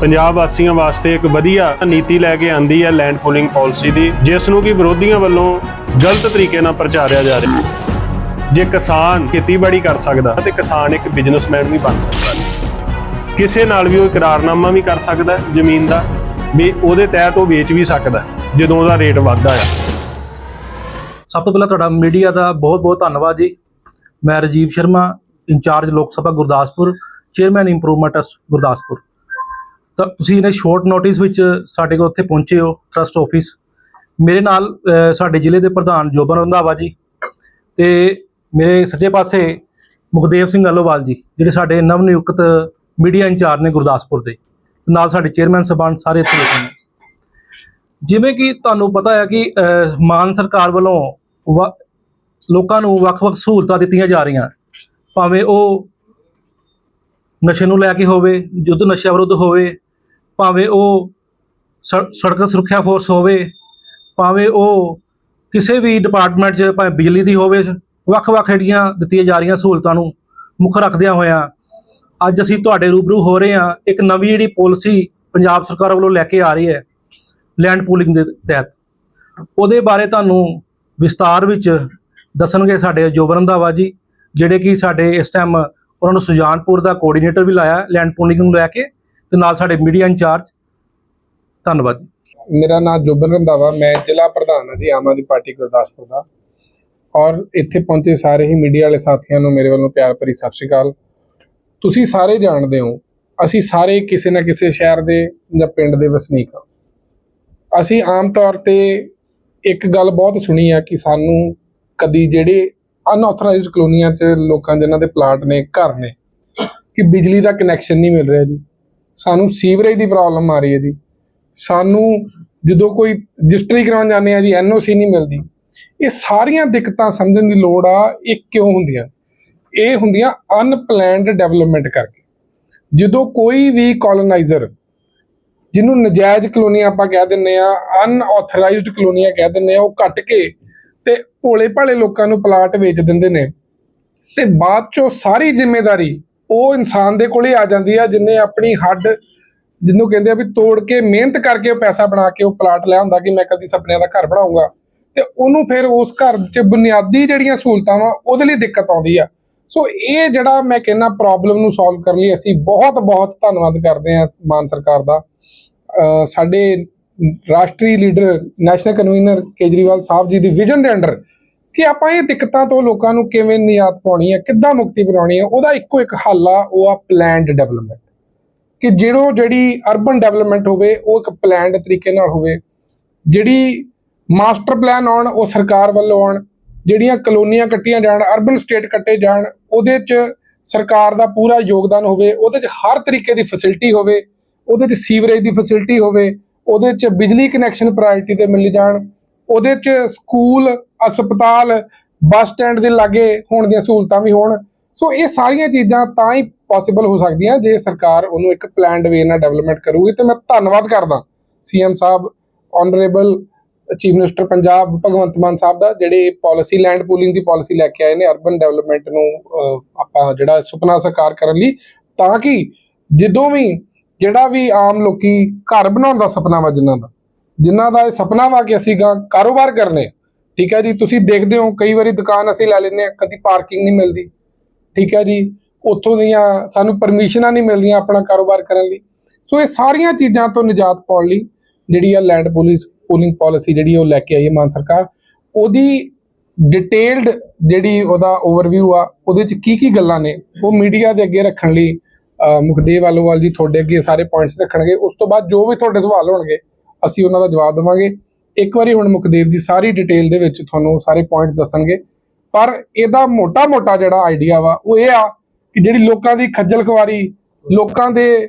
ਪੰਜਾਬ ਵਾਸੀਆਂ ਵਾਸਤੇ ਇੱਕ ਵਧੀਆ ਨੀਤੀ ਲੈ ਕੇ ਆਂਦੀ ਹੈ ਲੈਂਡ ਪੂਲਿੰਗ ਪਾਲਿਸੀ ਦੀ ਜਿਸ ਨੂੰ ਕਿ ਵਿਰੋਧੀਆਂ ਵੱਲੋਂ ਗਲਤ ਤਰੀਕੇ ਨਾਲ ਪ੍ਰਚਾਰਿਆ ਜਾ ਰਿਹਾ ਹੈ। ਜੇ ਕਿਸਾਨ ਖੇਤੀਬਾੜੀ ਕਰ ਸਕਦਾ ਤੇ ਕਿਸਾਨ ਇੱਕ ਬਿਜ਼ਨਸਮੈਨ ਵੀ ਬਣ ਸਕਦਾ ਹੈ। ਕਿਸੇ ਨਾਲ ਵੀ ਉਹ ਇਕਰਾਰਨਾਮਾ ਵੀ ਕਰ ਸਕਦਾ ਹੈ ਜ਼ਮੀਨ ਦਾ, ਵੀ ਉਹਦੇ ਤਹਿਤ ਉਹ ਵੇਚ ਵੀ ਸਕਦਾ ਜਦੋਂ ਉਹਦਾ ਰੇਟ ਵੱਧਦਾ ਆ। ਸਭ ਤੋਂ ਪਹਿਲਾਂ ਤੁਹਾਡਾ ਮੀਡੀਆ ਦਾ ਬਹੁਤ-ਬਹੁਤ ਧੰਨਵਾਦ ਜੀ। ਮੈਂ Rajeev Sharma incharge Lok Sabha Gurdaspur chairman improvement Gurdaspur. ਤਾਂ ਤੁਸੀਂ ਇਹਨੇ ਸ਼ੋਰਟ ਨੋਟਿਸ ਵਿੱਚ ਸਾਡੇ ਕੋਲ ਉੱਥੇ ਪਹੁੰਚੇ ਹੋ ਟਰਸਟ ਆਫਿਸ ਮੇਰੇ ਨਾਲ ਸਾਡੇ ਜ਼ਿਲ੍ਹੇ ਦੇ ਪ੍ਰਧਾਨ ਜੋਬਨ ਰੰਧਾਵਾ ਜੀ ਤੇ ਮੇਰੇ ਸੱਜੇ ਪਾਸੇ ਮੁਖਦੇਵ ਸਿੰਘ ਅਲੋਵਾਲ ਜੀ, ਜਿਹੜੇ ਸਾਡੇ ਨਵ ਨਿਯੁਕਤ ਮੀਡੀਆ ਇੰਚਾਰਜ ਨੇ ਗੁਰਦਾਸਪੁਰ ਦੇ। ਨਾਲ ਸਾਡੇ ਚੇਅਰਮੈਨ ਸਬਾਨ ਸਾਰੇ ਇੱਥੇ ਬੈਠੇ ਨੇ। ਜਿਵੇਂ ਕਿ ਤੁਹਾਨੂੰ ਪਤਾ ਹੈ ਕਿ ਮਾਨ ਸਰਕਾਰ ਵੱਲੋਂ ਵ- ਲੋਕਾਂ ਨੂੰ ਵੱਖ-ਵੱਖ ਸਹੂਲਤਾਂ ਦਿੱਤੀਆਂ ਜਾ ਰਹੀਆਂ। ਭਾਵੇਂ ਉਹ ਨਸ਼ੇ ਨੂੰ ਲੈ ਕੇ ਹੋਵੇ, ਯੁੱਧ ਨਸ਼ਾ ਵਿਰੁੱਧ ਹੋਵੇ ਭਾਵੇਂ ਉਹ ਸੜ- ਸੜਕ ਸੁਰੱਖਿਆ ਫੋਰਸ ਹੋਵੇ, ਭਾਵੇਂ ਉਹ ਕਿਸੇ ਵੀ ਡਿਪਾਰਟਮੈਂਟ 'ਚ ਭਾਵੇਂ ਬਿਜਲੀ ਦੀ ਹੋਵੇ, ਵੱਖ-ਵੱਖ ਜਿਹੜੀਆਂ ਦਿੱਤੀਆਂ ਜਾ ਰਹੀਆਂ ਸਹੂਲਤਾਂ ਨੂੰ ਮੁੱਖ ਰੱਖਦਿਆਂ ਹੋਇਆਂ ਅੱਜ ਅਸੀਂ ਤੁਹਾਡੇ ਰੂਬਰੂ ਹੋ ਰਹੇ ਹਾਂ, ਇੱਕ ਨਵੀਂ ਜਿਹੜੀ ਪਾਲਿਸੀ ਪੰਜਾਬ ਸਰਕਾਰ ਵੱਲੋਂ ਲੈ ਕੇ ਆ ਰਹੀ ਹੈ ਲੈਂਡ ਪੂਲਿੰਗ ਦੇ ਤਹਿਤ। ਉਹਦੇ ਬਾਰੇ ਤੁਹਾਨੂੰ ਵਿਸਤਾਰ ਵਿੱਚ ਦੱਸਣਗੇ ਸਾਡੇ ਜੋਬਨ ਰੰਧਾਵਾ ਜੀ, ਜਿਹੜੇ ਕਿ ਸਾਡੇ ਇਸ ਟਾਈਮ ਉਹਨਾਂ ਨੂੰ ਸੁਜਾਨਪੁਰ ਦਾ ਕੋਆਰਡੀਨੇਟਰ ਵੀ ਲਾਇਆ ਲੈਂਡ ਪੂਲਿੰਗ ਨੂੰ ਲੈ ਕੇ। ਤੇ ਨਾਲ ਸਾਡੇ ਮੀਡੀਆ ਇੰਚਾਰਜ, ਧੰਨਵਾਦ ਮੇਰਾ ਨਾਮ ਜੋਬਨ ਰੰਧਾਵਾ, ਮੈਂ ਜ਼ਿਲ੍ਹਾ ਪ੍ਰਧਾਨ ਹਾਂ ਜੀ, ਆਮ ਆਦਮੀ ਪਾਰਟੀ ਗੁਰਦਾਸਪੁਰ ਦਾ। ਔਰ ਇੱਥੇ ਪਹੁੰਚੇ ਸਾਰੇ ਹੀ ਮੀਡੀਆ ਵਾਲੇ ਸਾਥੀਆਂ ਨੂੰ ਮੇਰੇ ਵੱਲੋਂ ਪਿਆਰ ਭਰੀ ਸਤਿ ਸ਼੍ਰੀ ਅਕਾਲ। ਤੁਸੀਂ ਸਾਰੇ ਜਾਣਦੇ ਹੋ, ਅਸੀਂ ਸਾਰੇ ਕਿਸੇ ਨਾ ਕਿਸੇ ਸ਼ਹਿਰ ਦੇ ਜਾਂ ਪਿੰਡ ਦੇ ਵਸਨੀਕ ਹਾਂ। ਅਸੀਂ ਆਮ ਤੌਰ ਤੇ ਇੱਕ ਗੱਲ ਬਹੁਤ ਸੁਣੀ ਆ ਕਿ ਸਾਨੂੰ ਕਦੀ ਜਿਹੜੇ ਅਨਆਥੋਰਾਈਜ਼ਡ ਕਲੋਨੀਆਂ 'ਚ ਲੋਕਾਂ ਜਿਨ੍ਹਾਂ ਦੇ ਪਲਾਟ ਨੇ, ਘਰ ਨੇ, ਕਿ ਬਿਜਲੀ ਦਾ ਕਨੈਕਸ਼ਨ ਨਹੀਂ ਮਿਲ ਰਿਹਾ ਜੀ। ਸਾਨੂੰ ਸੀਵਰੇਜ ਦੀ ਪ੍ਰੋਬਲਮ ਆ ਰਹੀ ਹੈ ਜੀ। ਸਾਨੂੰ ਜਦੋਂ ਕੋਈ ਰਜਿਸਟਰੀ ਕਰਾਉਣ ਜਾਂਦੇ ਆ ਜੀ ਐਨਓਸੀ ਨਹੀਂ ਮਿਲਦੀ। ਇਹ ਸਾਰੀਆਂ ਦਿੱਕਤਾਂ ਸਮਝਣ ਦੀ ਲੋੜ ਆ, ਇਹ ਕਿਉਂ ਹੁੰਦੀਆਂ? ਇਹ ਹੁੰਦੀਆਂ ਅਨਪਲੈਨਡ ਡਿਵੈਲਪਮੈਂਟ ਕਰਕੇ। ਜਦੋਂ ਕੋਈ ਵੀ ਕਲੋਨਾਈਜ਼ਰ ਜਿਹਨੂੰ ਨਜਾਇਜ਼ ਕਲੋਨੀਆਂ ਆਪਾਂ ਕਹਿ ਦਿੰਨੇ ਆ ਅਨਆਥੋਰਾਈਜ਼ਡ ਕਲੋਨੀਆਂ ਕਹਿ ਦਿੰਨੇ ਆ ਉਹ ਕੱਟ ਕੇ ਤੇ ਭੋਲੇ ਭਾਲੇ ਲੋਕਾਂ ਨੂੰ ਪਲਾਟ ਵੇਚ ਦਿੰਦੇ ਨੇ, ਤੇ ਬਾਅਦ ਚੋਂ ਸਾਰੀ ਜ਼ਿੰਮੇਵਾਰੀ ਉਹ ਇਨਸਾਨ ਦੇ ਕੋਲੇ ਆ ਜਾਂਦੀ ਆ, ਜਿਨੇ ਆਪਣੀ ਹੱਡ ਜਿਹਨੂੰ ਕਹਿੰਦੇ ਆ ਵੀ ਤੋੜ ਕੇ ਮਿਹਨਤ ਕਰਕੇ ਉਹ ਪੈਸਾ ਬਣਾ ਕੇ ਉਹ ਪਲਾਟ ਲਿਆ ਹੁੰਦਾ ਕਿ ਮੈਂ ਕਦੀ ਸੁਪਨਿਆਂ ਦਾ ਘਰ ਬਣਾਉਂਗਾ। ਤੇ ਉਹਨੂੰ ਫਿਰ ਉਸ ਘਰ 'ਚ ਬੁਨਿਆਦੀ ਜਿਹੜੀਆਂ ਸਹੂਲਤਾਂ ਵਾ, ਉਹਦੇ ਲਈ ਦਿੱਕਤ ਆਉਂਦੀ ਆ। ਸੋ ਇਹ ਜਿਹੜਾ ਮੈਂ ਕਹਿੰਦਾ ਪ੍ਰੋਬਲਮ ਨੂੰ ਸੋਲਵ ਕਰਨ ਲਈ ਅਸੀਂ ਬਹੁਤ ਬਹੁਤ ਧੰਨਵਾਦ ਕਰਦੇ ਹਾਂ ਮਾਨ ਸਰਕਾਰ ਦਾ। ਸਾਡੇ ਰਾਸ਼ਟਰੀ leader national convener Kejriwal Sahib ji ਦੀ ਵਿਜ਼ਨ ਦੇ ਅੰਡਰ ਕਿ ਆਪਾਂ ਇਹ ਦਿੱਕਤਾਂ ਤੋਂ ਲੋਕਾਂ ਨੂੰ ਕਿਵੇਂ ਨਿਯਾਤ ਪਾਉਣੀ ਹੈ, ਕਿੱਦਾਂ ਮੁਕਤੀ ਬਣਾਉਣੀ ਹੈ, ਉਹਦਾ ਇੱਕੋ ਇੱਕ ਹੱਲ ਆ, ਉਹ ਆ ਪਲੈਨਡ ਡਿਵੈਲਪਮੈਂਟ ਕਿ ਜਿਹੜੋ ਜਿਹੜੀ ਅਰਬਨ ਡਿਵੈਲਪਮੈਂਟ ਹੋਵੇ, ਉਹ ਇੱਕ ਪਲੈਨਡ ਤਰੀਕੇ ਨਾਲ ਹੋਵੇ। ਜਿਹੜੀ ਮਾਸਟਰ ਪਲਾਨ ਆਉਣ, ਉਹ ਸਰਕਾਰ ਵੱਲੋਂ ਆਉਣ, ਜਿਹੜੀਆਂ ਕਲੋਨੀਆਂ ਕੱਟੀਆਂ ਜਾਣ ਅਰਬਨ ਸਟੇਟ ਕੱਟੇ ਜਾਣ, ਉਹਦੇ 'ਚ ਸਰਕਾਰ ਦਾ ਪੂਰਾ ਯੋਗਦਾਨ ਹੋਵੇ, ਉਹਦੇ 'ਚ ਹਰ ਤਰੀਕੇ ਦੀ ਫੈਸਿਲਿਟੀ ਹੋਵੇ, ਉਹਦੇ 'ਚ ਸੀਵਰੇਜ ਦੀ ਫੈਸਿਲਿਟੀ ਹੋਵੇ, ਉਹਦੇ 'ਚ ਬਿਜਲੀ ਕਨੈਕਸ਼ਨ ਪ੍ਰਾਇੋਰਟੀ ਤੇ ਮਿਲ ਜਾਣ ਉਹਦੇ 'ਚ ਸਕੂਲ, ਹਸਪਤਾਲ, ਬੱਸ ਸਟੈਂਡ ਦੇ ਲਾਗੇ ਹੋਣ ਦੀਆਂ ਸਹੂਲਤਾਂ ਵੀ ਹੋਣ। ਸੋ ਇਹ ਸਾਰੀਆਂ ਚੀਜ਼ਾਂ ਤਾਂ ਹੀ ਪੋਸੀਬਲ ਹੋ ਸਕਦੀਆਂ ਜੇ ਸਰਕਾਰ ਉਹਨੂੰ ਇੱਕ ਪਲਾਨਡ ਵੇ ਨਾਲ ਡਿਵੈਲਪਮੈਂਟ ਕਰੂਗੀ। ਤੇ ਮੈਂ ਧੰਨਵਾਦ ਕਰਦਾ CM Sahib honourable chief minister Punjab, Bhagwant Mann Sahib ਦਾ, ਜਿਹੜੇ ਪਾਲਿਸੀ ਲੈਂਡ ਪੂਲਿੰਗ ਦੀ ਪਾਲਿਸੀ ਲੈ ਕੇ ਆਏ ਨੇ ਅਰਬਨ ਡਿਵੈਲਪਮੈਂਟ ਨੂੰ ਆਪਾਂ ਜਿਹੜਾ ਸੁਪਨਾ ਸਾਕਾਰ ਕਰਨ ਲਈ। ਤਾਂ ਕਿ ਜਦੋਂ ਵੀ ਜਿਹੜਾ ਵੀ ਆਮ ਲੋਕੀ ਘਰ ਬਣਾਉਣ ਦਾ ਸੁਪਨਾ ਵਾ ਜਿਨ੍ਹਾਂ ਦਾ ਜਿਨ੍ਹਾਂ ਦਾ ਇਹ ਸੁਪਨਾ ਵਾ ਕਿ ਅਸੀਂ ਕਾਰੋਬਾਰ ਕਰਨੇ ਠੀਕ ਹੈ ਜੀ, ਤੁਸੀਂ ਦੇਖਦੇ ਹੋ, ਕਈ ਵਾਰੀ ਦੁਕਾਨ ਅਸੀਂ ਲੈ ਲੈਂਦੇ ਆ ਕਦੀ ਪਾਰਕਿੰਗ ਨਹੀਂ ਮਿਲਦੀ। ਠੀਕ ਹੈ ਜੀ, ਉੱਥੋਂ ਦੀਆਂ ਸਾਨੂੰ ਪਰਮਿਸ਼ਨਾਂ ਨਹੀਂ ਮਿਲਦੀਆਂ ਆਪਣਾ ਕਾਰੋਬਾਰ ਕਰਨ ਲਈ। ਸੋ ਇਹ ਸਾਰੀਆਂ ਚੀਜ਼ਾਂ ਤੋਂ ਨਿਜਾਤ ਪਾਉਣ ਲਈ ਜਿਹੜੀ ਆ ਲੈਂਡ ਪੁਲਿਸ ਪੂਲਿੰਗ ਪਾਲਿਸੀ ਜਿਹੜੀ ਉਹ ਲੈ ਕੇ ਆਈ ਹੈ ਮਾਨ ਸਰਕਾਰ। ਉਹਦੀ ਡਿਟੇਲਡ ਜਿਹੜੀ ਉਹਦਾ ਓਵਰਵਿਊ ਆ, ਉਹਦੇ ਚ ਕੀ ਕੀ ਗੱਲਾਂ ਨੇ, ਉਹ ਮੀਡੀਆ ਦੇ ਅੱਗੇ ਰੱਖਣ ਲਈ ਮੁਖਦੇਵ ਵਾਲੋਵਾਲ ਜੀ ਤੁਹਾਡੇ ਅੱਗੇ ਸਾਰੇ ਪੁਆਇੰਟਸ ਰੱਖਣਗੇ। ਉਸ ਤੋਂ ਬਾਅਦ ਜੋ ਵੀ ਤੁਹਾਡੇ ਸਵਾਲ ਹੋਣਗੇ ਅਸੀਂ ਉਹਨਾਂ ਦਾ ਜਵਾਬ ਦੇਵਾਂਗੇ। ਇੱਕ ਵਾਰੀ ਹੁਣ ਮੁਖਦੇਵ ਜੀ ਸਾਰੀ ਡਿਟੇਲ ਦੇ ਵਿੱਚ ਤੁਹਾਨੂੰ ਸਾਰੇ ਪੁਆਇੰਟਸ ਦੱਸਣਗੇ। ਪਰ ਇਹਦਾ ਮੋਟਾ-ਮੋਟਾ ਜਿਹੜਾ ਆਈਡੀਆ ਵਾ, ਉਹ ਇਹ ਆ ਕਿ ਜਿਹੜੀ ਲੋਕਾਂ ਦੀ ਖੱਜਲ ਖਵਾਰੀ ਲੋਕਾਂ ਦੇ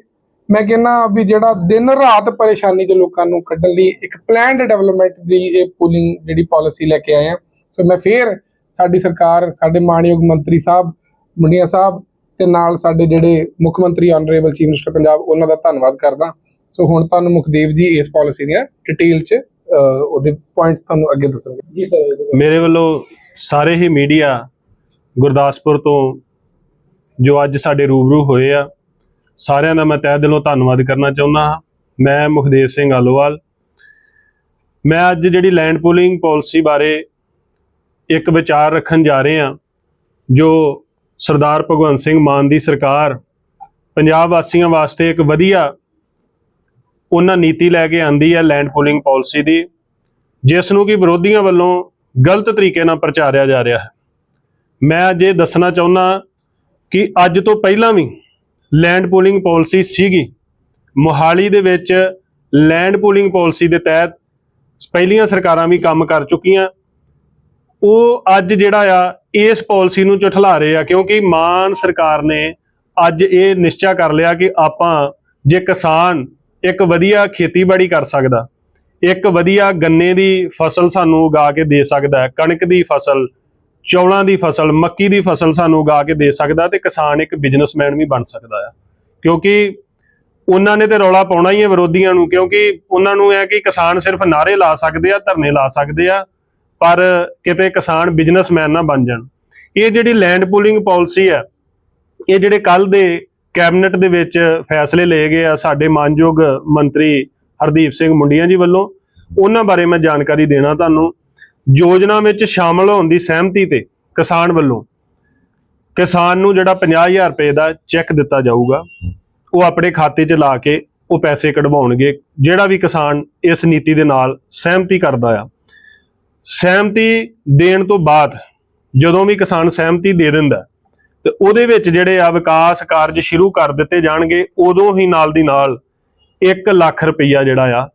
ਮੈਂ ਕਹਿੰਨਾ ਵੀ ਜਿਹੜਾ ਦਿਨ ਰਾਤ ਪਰੇਸ਼ਾਨੀ ਚ ਲੋਕਾਂ ਨੂੰ ਕੱਢਣ ਲਈ ਇੱਕ ਪਲਾਨਡ ਡਿਵੈਲਪਮੈਂਟ ਦੀ ਇਹ ਪੂਲਿੰਗ ਜਿਹੜੀ ਪਾਲਿਸੀ ਲੈ ਕੇ ਆਏ ਆ। ਸੋ ਮੈਂ ਫੇਰ ਸਾਡੀ ਸਰਕਾਰ, ਸਾਡੇ ਮਾਨਯੋਗ ਮੰਤਰੀ ਸਾਹਿਬ, ਮੁੰਡੀਆਂ ਸਾਹਿਬ ਤੇ ਨਾਲ ਸਾਡੇ ਜਿਹੜੇ ਮੁੱਖ ਮੰਤਰੀ ਆਨਰੇਬਲ ਚੀਫ ਮਿਨਿਸਟਰ ਪੰਜਾਬ ਉਹਨਾਂ ਦਾ ਧੰਨਵਾਦ ਕਰਦਾ। ਸੋ ਹੁਣ ਤੁਹਾਨੂੰ ਮੁਖਦੇਵ ਜੀ ਇਸ ਪਾਲਿਸੀ ਦੀਆਂ ਡਿਟੇਲ ਚ ਉਹਦੇ ਪੁਆਇੰਟਸ ਤੁਹਾਨੂੰ ਅੱਗੇ ਦੱਸਣਗੇ। ਜੀ ਸਰ ਮੇਰੇ ਵੱਲੋਂ ਸਾਰੇ ਹੀ ਮੀਡੀਆ ਗੁਰਦਾਸਪੁਰ ਤੋਂ ਜੋ ਅੱਜ ਸਾਡੇ ਰੂਬਰੂ ਹੋਏ ਆ ਸਾਰਿਆਂ ਦਾ ਮੈਂ ਤਹਿ ਦਿਲੋਂ ਧੰਨਵਾਦ ਕਰਨਾ ਚਾਹੁੰਦਾ ਹਾਂ। ਮੈਂ ਮੁਖਦੇਵ ਸਿੰਘ ਆਲੋਵਾਲ। ਮੈਂ ਅੱਜ ਜਿਹੜੀ ਲੈਂਡ ਪੂਲਿੰਗ ਪਾਲਿਸੀ ਬਾਰੇ ਇੱਕ ਵਿਚਾਰ ਰੱਖਣ ਜਾ ਰਹੇ ਹਾਂ ਜੋ ਸਰਦਾਰ ਭਗਵੰਤ ਸਿੰਘ ਮਾਨ ਦੀ ਸਰਕਾਰ ਪੰਜਾਬ ਵਾਸੀਆਂ ਵਾਸਤੇ ਇੱਕ ਵਧੀਆ ਉਹਨਾਂ ਨੀਤੀ ਲੈ ਕੇ ਆਂਦੀ ਹੈ ਲੈਂਡ ਪੂਲਿੰਗ ਪਾਲਿਸੀ ਦੀ ਜਿਸ ਨੂੰ ਕਿ ਵਿਰੋਧੀਆਂ ਵੱਲੋਂ ਗਲਤ ਤਰੀਕੇ ਨਾਲ ਪ੍ਰਚਾਰਿਆ ਜਾ ਰਿਹਾ ਹੈ। ਮੈਂ ਅੱਜ ਇਹ ਦੱਸਣਾ ਚਾਹੁੰਦਾ ਕਿ ਅੱਜ ਤੋਂ ਪਹਿਲਾਂ ਵੀ ਲੈਂਡ ਪੂਲਿੰਗ ਪਾਲਿਸੀ ਸੀਗੀ। ਮੋਹਾਲੀ ਦੇ ਵਿੱਚ ਲੈਂਡ ਪੂਲਿੰਗ ਪਾਲਿਸੀ ਦੇ ਤਹਿਤ ਪਹਿਲੀਆਂ ਸਰਕਾਰਾਂ ਵੀ ਕੰਮ ਕਰ ਚੁੱਕੀਆਂ। ਉਹ ਅੱਜ ਜਿਹੜਾ ਆ, ਇਸ ਪਾਲਿਸੀ ਨੂੰ ਝੁਠਲਾ ਰਹੇ ਆ, ਕਿਉਂਕਿ ਮਾਨ ਸਰਕਾਰ ਨੇ ਅੱਜ ਇਹ ਨਿਸ਼ਚਾ ਕਰ ਲਿਆ ਕਿ ਆਪਾਂ ਜੇ ਕਿਸਾਨ ਇੱਕ ਵਧੀਆ ਖੇਤੀਬਾੜੀ ਕਰ ਸਕਦਾ। ਇੱਕ ਵਧੀਆ ਗੰਨੇ ਦੀ ਫਸਲ ਸਾਨੂੰ ਉਗਾ ਕੇ ਦੇ ਸਕਦਾ, ਕਣਕ ਦੀ ਫਸਲ, ਚੌਲਾਂ ਦੀ ਫਸਲ, ਮੱਕੀ ਦੀ ਫਸਲ ਸਾਨੂੰ ਉਗਾ ਕੇ ਦੇ ਸਕਦਾ ਤੇ ਕਿਸਾਨ ਇੱਕ ਬਿਜ਼ਨਸਮੈਨ ਵੀ ਬਣ ਸਕਦਾ ਆ। ਕਿਉਂਕਿ ਉਹਨਾਂ ਨੇ ਤੇ ਰੌਲਾ ਪਾਉਣਾ ਹੀ ਹੈ ਵਿਰੋਧੀਆਂ ਨੂੰ, ਕਿਉਂਕਿ ਉਹਨਾਂ ਨੂੰ ਇਹ ਕਿ ਕਿਸਾਨ ਸਿਰਫ ਨਾਰੇ ਲਾ ਸਕਦੇ ਆ, ਧਰਨੇ ਲਾ ਸਕਦੇ ਆ, ਪਰ ਕਿਤੇ ਕਿਸਾਨ ਬਿਜ਼ਨਸਮੈਨ ਨਾ ਬਣ ਜਾਣ। ਇਹ ਜਿਹੜੀ ਲੈਂਡ ਪੂਲਿੰਗ ਪਾਲਿਸੀ ਹੈ, ਇਹ ਜਿਹੜੇ ਕੱਲ ਦੇ ਕੈਬਨਿਟ ਦੇ ਵਿੱਚ ਫੈਸਲੇ ਲਏ ਗਏ ਆ ਸਾਡੇ ਮਾਨਯੋਗ ਮੰਤਰੀ ਹਰਦੀਪ ਸਿੰਘ ਮੁੰਡੀਆਂ ਜੀ ਵੱਲੋਂ। ਉਹਨਾਂ ਬਾਰੇ ਮੈਂ ਜਾਣਕਾਰੀ ਦੇਣਾ ਤੁਹਾਨੂੰ। ਯੋਜਨਾ ਵਿੱਚ ਸ਼ਾਮਲ ਹੋਣ ਦੀ ਸਹਿਮਤੀ ਤੇ ਕਿਸਾਨ ਵੱਲੋਂ ਕਿਸਾਨ ਨੂੰ ਜਿਹੜਾ 50000 ਰੁਪਏ ਦਾ ਚੈੱਕ ਦਿੱਤਾ ਜਾਊਗਾ, ਉਹ ਆਪਣੇ ਖਾਤੇ 'ਚ ਲਾ ਕੇ ਉਹ ਪੈਸੇ ਕਢਵਾਉਣਗੇ, ਜਿਹੜਾ ਵੀ ਕਿਸਾਨ ਇਸ ਨੀਤੀ ਦੇ ਨਾਲ ਸਹਿਮਤੀ ਕਰਦਾ ਆ। ਸਹਿਮਤੀ ਦੇਣ ਤੋਂ ਬਾਅਦ ਜਦੋਂ ਵੀ ਕਿਸਾਨ ਸਹਿਮਤੀ ਦੇ ਦਿੰਦਾ ਤੇ ਉਹਦੇ ਵਿੱਚ ਜਿਹੜੇ ਆ ਵਿਕਾਸ ਕਾਰਜ ਸ਼ੁਰੂ ਕਰ ਦਿੱਤੇ ਜਾਣਗੇ, ਉਦੋਂ ਹੀ ਨਾਲ ਦੀ ਨਾਲ 1 ਲੱਖ ਰੁਪਈਆ ਜਿਹੜਾ ਆ,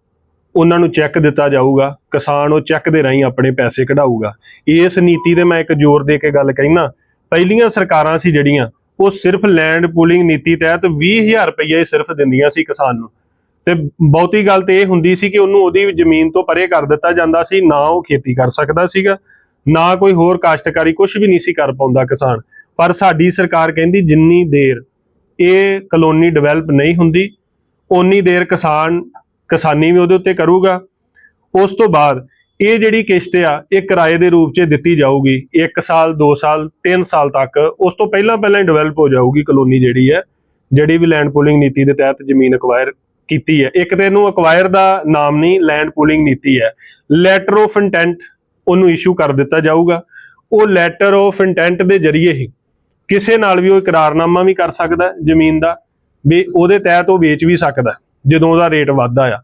ਉਹਨਾਂ ਨੂੰ ਚੈੱਕ ਦਿੱਤਾ ਜਾਊਗਾ, ਕਿਸਾਨ ਉਹ ਚੈੱਕ ਦੇ ਰਾਹੀਂ ਆਪਣੇ ਪੈਸੇ ਕਢਾਊਗਾ। ਇਸ ਨੀਤੀ ਦੇ ਮੈਂ ਇੱਕ ਜ਼ੋਰ ਦੇ ਕੇ ਗੱਲ ਕਹਿਣਾ ਪਹਿਲੀਆਂ ਸਰਕਾਰਾਂ ਸੀ ਜਿਹੜੀਆਂ, ਉਹ ਸਿਰਫ ਲੈਂਡ ਪੂਲਿੰਗ ਨੀਤੀ ਤਹਿਤ 20000 ਰੁਪਈਆ ਹੀ ਸਿਰਫ ਦਿੰਦੀਆਂ ਸੀ ਕਿਸਾਨ ਨੂੰ। ਤੇ ਬਹੁਤੀ ਗੱਲ ਤੇ ਇਹ ਹੁੰਦੀ ਸੀ ਕਿ ਉਹਨੂੰ ਉਹਦੀ ਜ਼ਮੀਨ ਤੋਂ ਪਰੇ ਕਰ ਦਿੱਤਾ ਜਾਂਦਾ ਸੀ, ਨਾ ਉਹ ਖੇਤੀ ਕਰ ਸਕਦਾ ਸੀਗਾ, ਨਾ ਕੋਈ ਹੋਰ ਕਾਸ਼ਤਕਾਰੀ ਕੁਝ ਵੀ ਨਹੀਂ ਸੀ ਕਰ ਪਾਉਂਦਾ ਕਿਸਾਨ। ਪਰ ਸਾਡੀ ਸਰਕਾਰ ਕਹਿੰਦੀ ਜਿੰਨੀ ਦੇਰ ਇਹ ਕਲੋਨੀ ਡਿਵੈਲਪ ਨਹੀਂ ਹੁੰਦੀ, ਓਨੀ ਦੇਰ ਕਿਸਾਨ, ਕਿਸਾਨੀ ਵੀ ਉਹਦੇ ਉੱਤੇ ਕਰੂਗਾ। ਉਸ ਤੋਂ ਬਾਅਦ ਇਹ ਜਿਹੜੀ ਕਿਸ਼ਤ ਆ, ਇਹ ਕਿਰਾਏ ਦੇ ਰੂਪ 'ਚ ਦਿੱਤੀ ਜਾਊਗੀ। 1 ਸਾਲ 2 ਸਾਲ 3 ਸਾਲ ਤੱਕ ਉਸ ਤੋਂ ਪਹਿਲਾਂ ਪਹਿਲਾਂ ਹੀ ਡਿਵੈਲਪ ਹੋ ਜਾਊਗੀ ਕਲੋਨੀ ਜਿਹੜੀ ਹੈ, ਜਿਹੜੀ ਵੀ ਲੈਂਡ ਪੂਲਿੰਗ ਨੀਤੀ ਦੇ ਤਹਿਤ ਜ਼ਮੀਨ ਅਕਵਾਇਰ ਕੀਤੀ ਹੈ। ਇੱਕ ਤੇ ਇਹਨੂੰ ਅਕਵਾਇਰ ਦਾ ਨਾਮ ਨਹੀਂ ਲੈਂਡ ਪੂਲਿੰਗ ਨੀਤੀ ਹੈ। ਲੈਟਰ ਆਫ ਇੰਟੈਂਟ ਉਹਨੂੰ ਇਸ਼ੂ ਕਰ ਦਿੱਤਾ ਜਾਊਗਾ। ਉਹ ਲੈਟਰ ਆਫ ਇੰਟੈਂਟ ਦੇ ਜ਼ਰੀਏ ਹੀ ਕਿਸੇ ਨਾਲ ਵੀ ਉਹ ਇਕਰਾਰਨਾਮਾ ਵੀ ਕਰ ਸਕਦਾ ਜ਼ਮੀਨ ਦਾ, ਵੀ ਉਹਦੇ ਤਹਿਤ ਉਹ ਵੇਚ ਵੀ ਸਕਦਾ ਜਦੋਂ ਉਹਦਾ ਰੇਟ ਵੱਧਦਾ ਆ।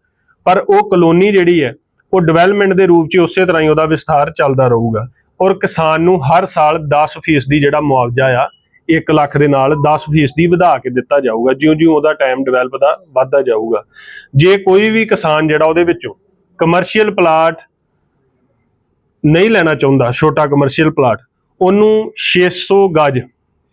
ਪਰ ਉਹ ਕਲੋਨੀ ਜਿਹੜੀ ਹੈ, ਉਹ ਡਿਵੈਲਪਮੈਂਟ ਦੇ ਰੂਪ 'ਚ ਉਸੇ ਤਰ੍ਹਾਂ ਹੀ ਉਹਦਾ ਵਿਸਥਾਰ ਚੱਲਦਾ ਰਹੂਗਾ। ਔਰ ਕਿਸਾਨ ਨੂੰ ਹਰ ਸਾਲ 10% ਦੀ ਜਿਹੜਾ ਮੁਆਵਜ਼ਾ ਆ 1 ਲੱਖ ਦੇ ਨਾਲ 10% ਦੀ ਵਧਾ ਕੇ ਦਿੱਤਾ ਜਾਊਗਾ, ਜਿਉਂ-ਜਿਉਂ ਉਹਦਾ ਟਾਈਮ ਡਿਵੈਲਪ ਦਾ ਵੱਧਦਾ ਜਾਊਗਾ। ਜੇ ਕੋਈ ਵੀ ਕਿਸਾਨ ਜਿਹੜਾ ਉਹਦੇ ਵਿੱਚੋਂ ਕਮਰਸ਼ੀਅਲ ਪਲਾਟ ਨਹੀਂ ਲੈਣਾ ਚਾਹੁੰਦਾ, ਛੋਟਾ ਕਮਰਸ਼ੀਅਲ ਪਲਾਟ ਉਹਨੂੰ 600 ਗਜ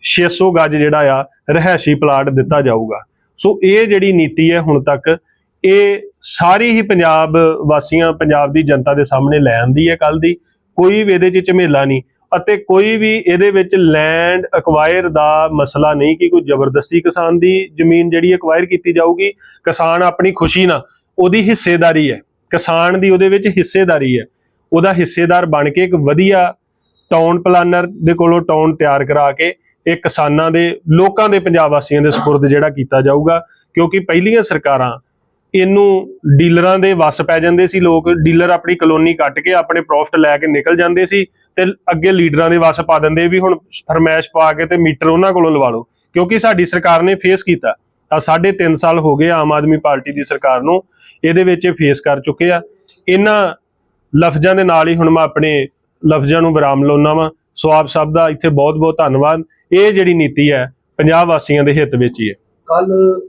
600 ਗਜ ਜਿਹੜਾ ਆ ਰਹਿائشੀ ਪਲਾਟ ਦਿੱਤਾ ਜਾਊਗਾ। ਸੋ ਇਹ ਜਿਹੜੀ ਨੀਤੀ ਹੈ ਹੁਣ ਤੱਕ, ਇਹ ਸਾਰੀ ਹੀ ਪੰਜਾਬ ਵਾਸੀਆਂ, ਪੰਜਾਬ ਦੀ ਜਨਤਾ ਦੇ ਸਾਹਮਣੇ ਲੈ ਆਂਦੀ ਹੈ ਕੱਲ ਦੀ। ਕੋਈ ਵੀ ਇਹਦੇ 'ਚ ਝਮੇਲਾ ਨਹੀਂ ਅਤੇ ਕੋਈ ਵੀ ਇਹਦੇ ਵਿੱਚ ਲੈਂਡ ਅਕਵਾਇਰ ਦਾ ਮਸਲਾ ਨਹੀਂ ਕਿ ਕੋਈ ਜ਼ਬਰਦਸਤੀ ਕਿਸਾਨ ਦੀ ਜ਼ਮੀਨ ਜਿਹੜੀ ਅਕਵਾਇਰ ਕੀਤੀ ਜਾਊਗੀ। ਕਿਸਾਨ ਆਪਣੀ ਖੁਸ਼ੀ ਨਾਲ ਉਹਦੀ ਹਿੱਸੇਦਾਰੀ ਹੈ। ਕਿਸਾਨ ਦੀ ਉਹਦੇ ਵਿੱਚ ਹਿੱਸੇਦਾਰੀ ਹੈ। ਉਹਦਾ ਹਿੱਸੇਦਾਰ ਬਣ ਕੇ ਇੱਕ ਵਧੀਆ ਟਾਊਨ ਪਲਾਨਰ ਦੇ ਕੋਲੋਂ ਟਾਊਨ ਤਿਆਰ ਕਰਾ ਕੇ ਇਹ ਕਿਸਾਨਾਂ ਦੇ, ਲੋਕਾਂ ਦੇ, ਪੰਜਾਬ ਵਾਸੀਆਂ ਦੇ ਸਪੁਰਦ ਜਿਹੜਾ ਕੀਤਾ ਜਾਊਗਾ, ਕਿਉਂਕਿ ਪਹਿਲੀਆਂ ਸਰਕਾਰਾਂ ਇਹਨੂੰ ਡੀਲਰਾਂ ਦੇ ਵੱਸ ਪੈ ਜਾਂਦੇ ਸੀ, ਲੋਕ ਡੀਲਰ ਆਪਣੀ ਕਲੋਨੀ ਕੱਟ ਕੇ ਆਪਣੇ ਪ੍ਰੋਫਿਟ ਲੈ ਕੇ ਨਿਕਲ ਜਾਂਦੇ ਸੀ ਤੇ ਅੱਗੇ ਲੀਡਰਾਂ ਦੇ ਵੱਸ ਪਾ ਦਿੰਦੇ ਵੀ ਹੁਣ ਫਰਮੈਸ਼ ਪਾ ਕੇ ਤੇ ਮੀਟਰ ਉਹਨਾਂ ਕੋਲੋਂ ਲਵਾ ਲਓ। ਕਿਉਂਕਿ ਸਾਡੀ ਸਰਕਾਰ ਨੇ ਫੇਸ ਕੀਤਾ। ਤਾਂ ਸਾਢੇ 3 ਸਾਲ ਹੋ ਗਏ ਆਮ ਆਦਮੀ ਪਾਰਟੀ ਦੀ ਸਰਕਾਰ ਨੂੰ ਇਹਦੇ ਵਿੱਚ ਇਹ ਫੇਸ ਕਰ ਚੁੱਕੇ ਆ। ਇਹਨਾਂ ਲਫ਼ਜ਼ਾਂ ਦੇ ਨਾਲ ਹੀ ਹੁਣ ਮੈਂ ਆਪਣੇ ਲਫ਼ਜ਼ਾਂ ਨੂੰ ਵਿਰਾਮ ਲਾਉਣਾ ਵਾਂ। ਸੋ ਆਪ ਸਭ ਦਾ ਇੱਥੇ ਬਹੁਤ ਬਹੁਤ ਧੰਨਵਾਦ। ਇਹ ਜਿਹੜੀ ਨੀਤੀ ਹੈ, ਪੰਜਾਬ ਵਾਸੀਆਂ ਦੇ ਹਿੱਤ ਵਿੱਚ ਹੀ ਹੈ। ਕੱਲ